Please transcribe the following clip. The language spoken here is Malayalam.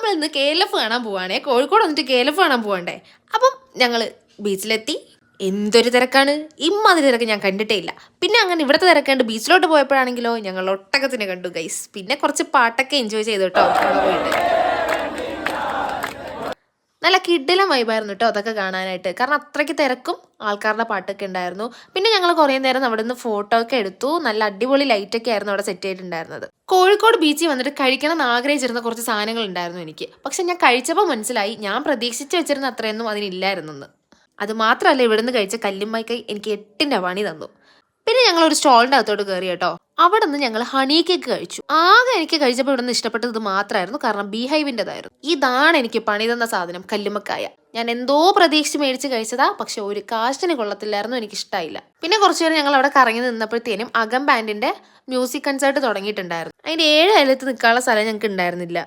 നമ്മൾ ഇന്ന് കെ എൽ എഫ് കാണാൻ പോവാണേ. കോഴിക്കോട് വന്നിട്ട് കെ എൽ എഫ് കാണാൻ പോവാണ്ടേ? അപ്പം ഞങ്ങൾ ബീച്ചിലെത്തി എന്തൊരു തിരക്കാണ്? ഇമ്മാതിരി തിരക്ക് ഞാൻ കണ്ടിട്ടേ ഇല്ല. പിന്നെ അങ്ങനെ ഇവിടുത്തെ തിരക്കേണ്ട ബീച്ചിലോട്ട് പോയപ്പോഴാണെങ്കിലോ ഞങ്ങൾ ഒട്ടകത്തിനെ കണ്ടു ഗൈസ് പിന്നെ കുറച്ച് പാട്ടൊക്കെ എൻജോയ് ചെയ്തു കേട്ടോ. അവിടെ പോയിട്ട് കിഡിലും വൈബായിരുന്നു കേട്ടോ അതൊക്കെ കാണാനായിട്ട്. കാരണം അത്രയ്ക്ക് തിരക്കും ആൾക്കാരുടെ പാട്ടൊക്കെ ഉണ്ടായിരുന്നു. പിന്നെ ഞങ്ങൾ കുറേ നേരം അവിടെ നിന്ന് ഫോട്ടോ ഒക്കെ എടുത്തു. നല്ല അടിപൊളി ലൈറ്റ് ഒക്കെ ആയിരുന്നു അവിടെ സെറ്റ് ചെയ്തിട്ടുണ്ടായിരുന്നത്. കോഴിക്കോട് ബീച്ചിൽ വന്നിട്ട് കഴിക്കണം എന്ന് ആഗ്രഹിച്ചിരുന്ന കുറച്ച് സാധനങ്ങൾ ഉണ്ടായിരുന്നു എനിക്ക്. പക്ഷെ ഞാൻ കഴിച്ചപ്പോൾ മനസ്സിലായി ഞാൻ പ്രതീക്ഷിച്ച് വെച്ചിരുന്ന അത്രയൊന്നും അതിനില്ലായിരുന്നെന്ന് അത് മാത്രമല്ല ഇവിടുന്ന് കഴിച്ച കല്ലുമ്മൈക്കൈ എനിക്ക് എട്ടിന്റെ പണി തന്നു. പിന്നെ ഞങ്ങൾ ഒരു സ്റ്റോളിന്റെ അകത്തോട്ട് കയറി കേട്ടോ. അവിടെ നിന്ന് ഞങ്ങൾ ഹണി കേക്ക് കഴിച്ചു. ആകെ എനിക്ക് കഴിച്ചപ്പോൾ ഇവിടെ നിന്ന് ഇഷ്ടപ്പെട്ടത് മാത്രമായിരുന്നു കാരണം ബീഹൈവിന്റെതായിരുന്നു ഇതാണ് എനിക്ക് പണി തന്ന സാധനം കല്ലുമക്കായ ഞാൻ എന്തോ പ്രതീക്ഷിച്ച് മേടിച്ച് കഴിച്ചതാ പക്ഷെ ഒരു കാശിന് കൊള്ളത്തില്ലായിരുന്നു എനിക്ക് ഇഷ്ടമായില്ല പിന്നെ കുറച്ചു നേരം ഞങ്ങൾ അവിടെ കറങ്ങി നിന്നപ്പോഴത്തേനും അകം ബാൻഡിന്റെ മ്യൂസിക് കൺസേർട്ട് തുടങ്ങിയിട്ടുണ്ടായിരുന്നു. അതിന്റെ ഏഴ് അയലത്ത് നിൽക്കാനുള്ള സ്ഥലം ഞങ്ങൾക്ക് ഉണ്ടായിരുന്നില്ല.